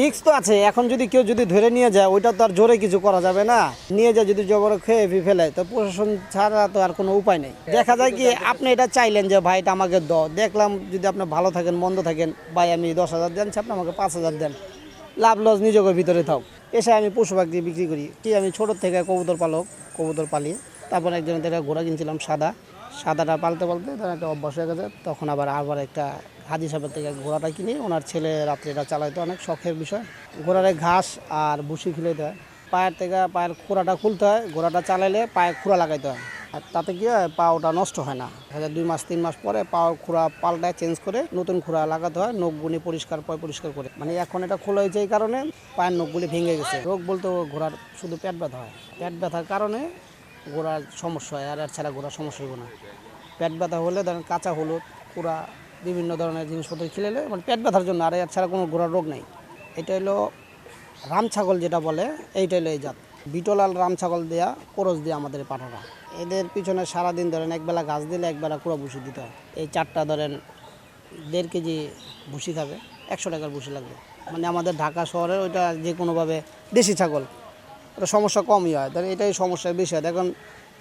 রিক্স তো আছে, এখন যদি কেউ যদি ধরে নিয়ে যায়, ওইটা তো আর জোরে কিছু করা যাবে না। নিয়ে যায় যদি জবর খেয়ে ফেলে তো প্রশাসন ছাড়া তো আর কোনো উপায় নেই। দেখা যায় কি, আপনি এটা চাইলেন যে, ভাই, এটা আমাকে দ দেখলাম যদি আপনি ভালো থাকেন, মন্দ থাকেন, ভাই, আমি দশ হাজার দেন, আপনি আমাকে পাঁচ হাজার দেন। লাভ, লস নিজেকে ভিতরে থাক। এসে আমি পশু পাখি বিক্রি করি। কি, আমি ছোটোর থেকে কবুতর পালক, কবুতর পালি। তারপর একজনের থেকে ঘোড়া কিনছিলাম সাদা। সাদাটা পালতে পালতে তখন একটা অভ্যাস হয়ে গেছে। তখন আবার আবার একটা হাজি সাহেবের থেকে ঘোড়াটা কিনি ওনার ছেলে রাত্রিটা চালাইতো, অনেক শখের বিষয়। ঘোড়ারে ঘাস আর ভুসি খিলাইতে হয়। পায়ের থেকে পায়ের খোড়াটা খুলতে হয়, ঘোড়াটা চালাইলে পায়ে খুঁড়া লাগাইতে হয়। আর তাতে কি হয়, পা ওটা নষ্ট হয় না। যায় দুই মাস, তিন মাস পরে পা খুঁড়া পাল্টায় চেঞ্জ করে নতুন খুঁড়া লাগাতে হয় নখগুলি পরিষ্কার, পয় পরিষ্কার করে। মানে এখন এটা খোলা হয়েছে এই কারণে পায়ের নখগুলি ভেঙে গেছে। রোগ বলতে ঘোড়ার শুধু পেট ব্যথা হয়। পেট ব্যথার কারণে ঘোড়ার সমস্যা হয়, আর ছাড়া গোড়ার সমস্যা হইব না। পেট ব্যথা হলে ধরেন কাঁচা হলুদ পুরা বিভিন্ন ধরনের জিনিসপত্র খেলেলে মানে পেট ব্যথার জন্য, আর এর ছাড়া কোনো ঘোড়ার রোগ নেই। এটা হলো রাম ছাগল যেটা বলে, এইটা হলো এই জাত। বিটলাল রাম ছাগল দেয়া, কোরস দিয়ে আমাদের পাঠাটা এদের পিছনে সারাদিন ধরেন একবেলা গাছ দিলে একবেলা কুড়া ভুসি দিতে হয়। এই চারটা ধরেন দেড় কেজি ভুসি খাবে একশো টাকার ভুসি লাগবে। মানে আমাদের ঢাকা শহরে ওইটা যে কোনোভাবে দেশি ছাগল। ওটা সমস্যা কমই হয়। ধরেন এটাই সমস্যা বেশি হয়। এখন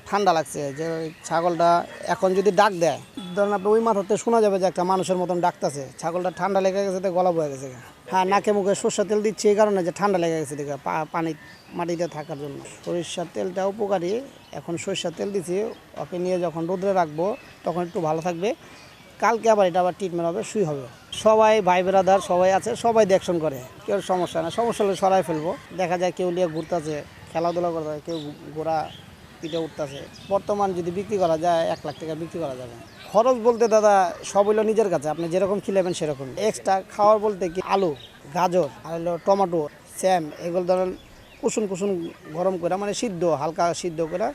ঠান্ডা লাগছে যে ছাগলটা এখন যদি ডাক দেয়, ধরেন আপনি ওই মাথাতে শোনা যাবে যে একটা মানুষের মতন ডাকতেছে। ছাগলটা ঠান্ডা লেগে গেছে তো গলা বয়ে গেছে হ্যাঁ নাকে মুখে সর্ষের তেল দিচ্ছি এই কারণে যে ঠান্ডা লেগে গেছে দেখে পানি মাটিতে থাকার জন্য। সরিষার তেলটা উপকারী। এখন সরিষার তেল দিচ্ছি ওকে নিয়ে যখন রোদ্রে রাখব, তখন একটু ভালো থাকবে। কালকে আবার এটা আবার ট্রিটমেন্ট হবে, শুই হবে। সবাই ভাই বেরাদার সবাই আছে, সবাই দেখশন করে। কেউ সমস্যা না সমস্যা হলে সরাই ফেলব। দেখা যায় কেউ নিয়ে ঘুরতেছে, খেলাধুলা করতে কেউ ঘোরা পিঠে উঠতেছে। বর্তমান যদি বিক্রি করা যায়, এক লাখ টাকা বিক্রি করা যাবে। খরচ বলতে দাদা, সব হইল নিজের কাছে। আপনি যেরকম খিলেবেন সেরকম। এক্সট্রা খাওয়ার বলতে কি, আলু, গাজর, আর হলো টমেটো, স্যাম, এগুলো ধরেন কুসুন কুসুন গরম করে মানে সিদ্ধ, হালকা সিদ্ধ করে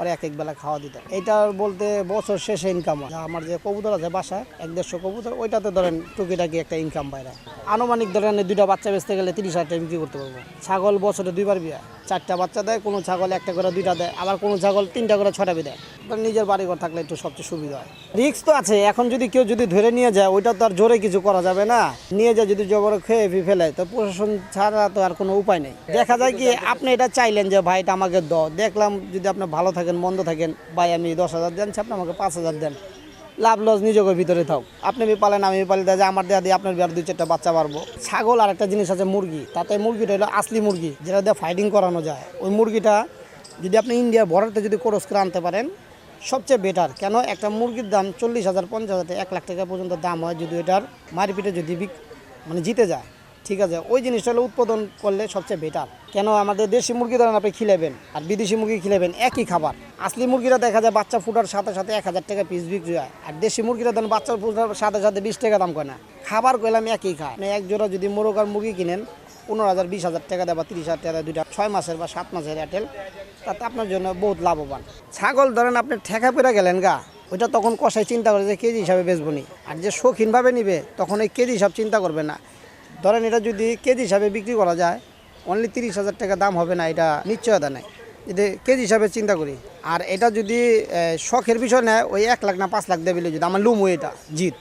পরে এক এক বেলা খাওয়া দিতে। হয়। এইটা বলতে বছর শেষে ইনকাম হয়। আমার যে কবুতর আছে বাসায়, এক দেড়শো কবুতর, ওইটাতে ধরেন টুকিটাকি একটা ইনকাম বাইরে আনুমানিক ধরেন বাচ্চা গেলে তিরিশ হাজার বিক্রি করতে পারব। ছাগল বছরে দুইবার চারটা বাচ্চা দেয়, কোনো ছাগল একটা করে দুইটা দেয়, আবার কোনো ছাগল তিনটা করে ছটা দেয় নিজের থাকলে একটু সবচেয়ে সুবিধা হয়। রিক্স তো আছে, এখন যদি কেউ যদি ধরে নিয়ে যায়, ওইটা তো আর জোরে কিছু করা যাবে না। নিয়ে যায় যদি জবর খেয়ে ফেলে তো প্রশাসন ছাড়া তো আর কোনো উপায় নেই। দেখা যায় কি, আপনি এটা চাইলেন যে, ভাই, এটা আমাকে দ দেখলাম যদি আপনি ভালো থাকেন মন্দ থাকেন, ভাই আমি দশ হাজার দেন, আপনি আমাকে পাঁচ হাজার দেন। লাভ লস নিজেকে ভিতরে থাক আপনি বি পালেন, আমি পালি, যে আমার দেয়া দিয়ে আপনার বিয়ার দুই চারটা বাচ্চা পারব ছাগল আর একটা জিনিস আছে মুরগি, তাতে মুরগিটা হলো আসলি মুরগি, যেটা দিয়ে ফাইটিং করানো যায়। ওই মুরগিটা যদি আপনি ইন্ডিয়ার বর্ডারতে যদি ক্রস করে আনতে পারেন, সবচেয়ে বেটার কেন? একটা মুরগির দাম চল্লিশ হাজার, পঞ্চাশ হাজার, এক লাখ টাকা পর্যন্ত দাম হয় যদি এটার মারপিটে যদি মানে জিতে যায়। ঠিক আছে, ওই জিনিসটা হলো উৎপাদন করলে সবচেয়ে বেটার কেন আমাদের দেশি মুরগি ধরেন আপনি খিলেবেন, আর বিদেশি মুরগি খিলেবেন, একই খাবার। আসলি মুরগিরা দেখা যায় বাচ্চা ফুটার সাথে সাথে এক হাজার টাকা পিস বিক্রি হয়, আর দেশি মুরগিরা ধরেন বাচ্চা ফুটার সাথে সাথে বিশ টাকা দাম করে না। খাবার কইলাম একই খায়। মানে এক জোড়া যদি মোরগ আর মুরগি কিনেন, পনেরো হাজার, বিশ হাজার টাকা দেয় বা তিরিশ হাজার টাকা দুইটা ছয় মাসের বা সাত মাসের এয়ারটেল তাতে আপনার জন্য বহুত লাভবান। ছাগল ধরেন আপনি ঠেকা পেরা গেলেন গা, ওইটা তখন কষাই চিন্তা করে যে কেজি হিসাবে বেচবো নি। আর যে শৌখিনভাবে নিবে, তখন ওই কেজি হিসাব চিন্তা করবে না। ধরেন এটা যদি কেজি হিসাবে বিক্রি করা যায় অনলি তিরিশ হাজার টাকা দাম হবে না, এটা নিশ্চয়তা নেই। যদি কেজি হিসাবে চিন্তা করি, আর এটা যদি শখের বিষয় নেয়, ওই এক লাখ না পাঁচ লাখ দেবে, যদি আমার লুমো এটা, জিত।